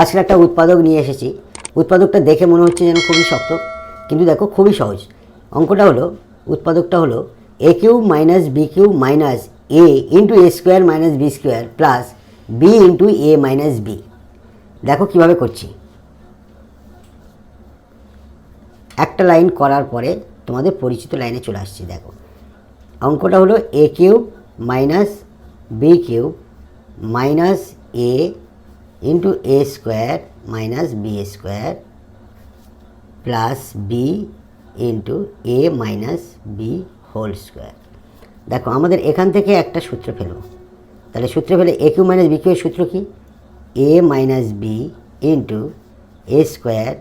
আজকে একটা উৎপাদক নিয়ে এসেছি। উৎপাদকটা দেখে মনে হচ্ছে যেন খুবই শক্ত, কিন্তু দেখো খুবই সহজ। অঙ্কটা হলো, উৎপাদকটা হলো A cube minus B cube minus A into A square minus B square plus B into A minus B দেখো কীভাবে করছি। একটা লাইন করার পরে তোমাদের পরিচিত লাইনে চলে আসছি, দেখো। অঙ্কটা হলো A cube minus B cube minus A into A square minus B square plus B into A minus B whole square দেখো, আমাদের এখান থেকে একটা সূত্র ফেলব তাহলে সূত্র ফেলে A cube minus B cube সূত্র কি? A minus B into A square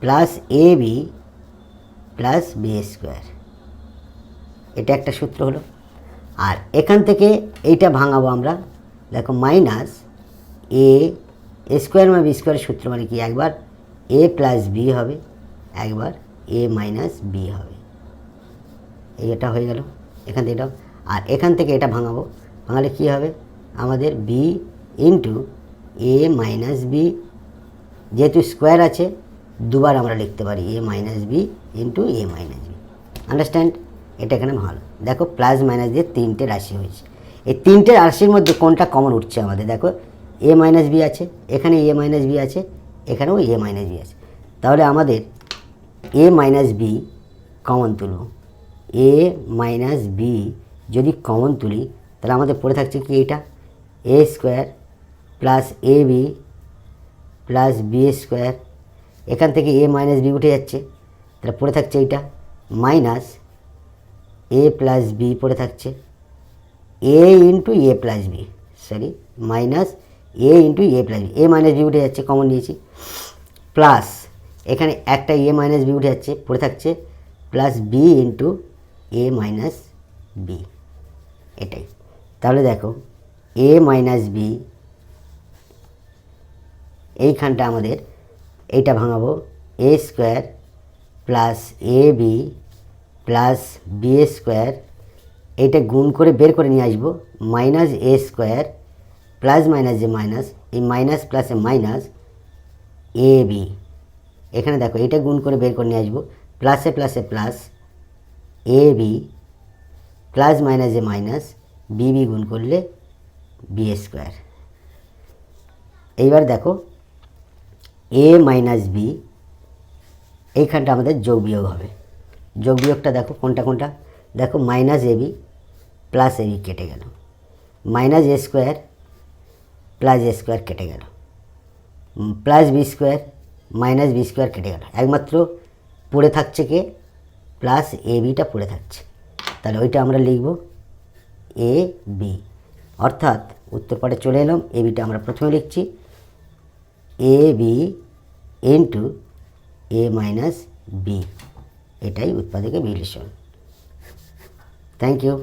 plus A B plus B square এটা একটা সূত্র হলো। আর এখান থেকে এইটা ভাঙাবো আমরা। দেখো মাইনাস এ স্কোয়ার মানে বি স্কোয়ার সূত্র মানে কি? একবার এ প্লাস বি হবে, একবার এ মাইনাস বি হবে। এই এটা হয়ে গেল, এখান থেকে এটাও। আর এখান থেকে এটা ভাঙাবো, ভাঙালে কী হবে? আমাদের B into A minus B যেহেতু স্কোয়ার আছে, দুবার আমরা লিখতে পারি A minus B into A minus B understand এটা এখানে ভালো। দেখো প্লাস মাইনাস দিয়ে তিনটে রাশি হয়েছে। এই তিনটে রাশির মধ্যে কোনটা কমন উঠছে আমাদের? দেখো এ মাইনাস বি আছে, এখানে এ মাইনাস বি আছে, এখানেও এ মাইনাস বি আছে। তাহলে আমাদের এ মাইনাস বি কমন তুলব। এ মাইনাস বি যদি কমন তুলি, তাহলে আমাদের পড়ে থাকছে কি এইটা? A square plus A B plus B square এখান থেকে এ মাইনাস বি উঠে যাচ্ছে, তাহলে পড়ে থাকছে এইটা। মাইনাস এ প্লাস বি পড়ে থাকছে। A into A plus B sorry minus A into A plus A minus B উঠে যাচ্ছে কমন নিয়েছি। প্লাস এখানে একটা এ মাইনাস বি উঠে যাচ্ছে, পড়ে থাকছে plus B into A minus B এটাই। তাহলে দেখো এ মাইনাস বি এইখানটা আমাদের, এইটা ভাঙাবো A square plus A B plus B square এইটা গুণ করে বের করে নিয়ে আসব minus A square plus minus যে মাইনাস, এই মাইনাস প্লাসে মাইনাস এ বি। এখানে দেখো, এটা গুণ করে বের করে নিয়ে আসব। প্লাসে প্লাসে প্লাস এ বি, প্লাস মাইনাসে মাইনাস বি বি গুণ করলে বি স্কোয়ার। এইবার দেখো, এ মাইনাস বি, এইখানটা আমাদের যোগ বিয়োগ হবে। যোগ বিয়োগটা দেখো, কোনটা কোনটা? দেখো, minus A B plus A B কেটে গেল। Minus A square plus A square কেটে গেল। Plus B square minus B square কেটে গেল। একমাত্র পড়ে থাকছে কে? প্লাস এ বিটা পড়ে থাকছে। তাহলে ওইটা আমরা লিখব এ বি। অর্থাৎ উত্তরপাড়ে চলে এলাম, এ বিটা আমরা প্রথমে লিখছি। A B into A minus B. এটাই উৎপাদকের বিলিশন থ্যাংক ইউ।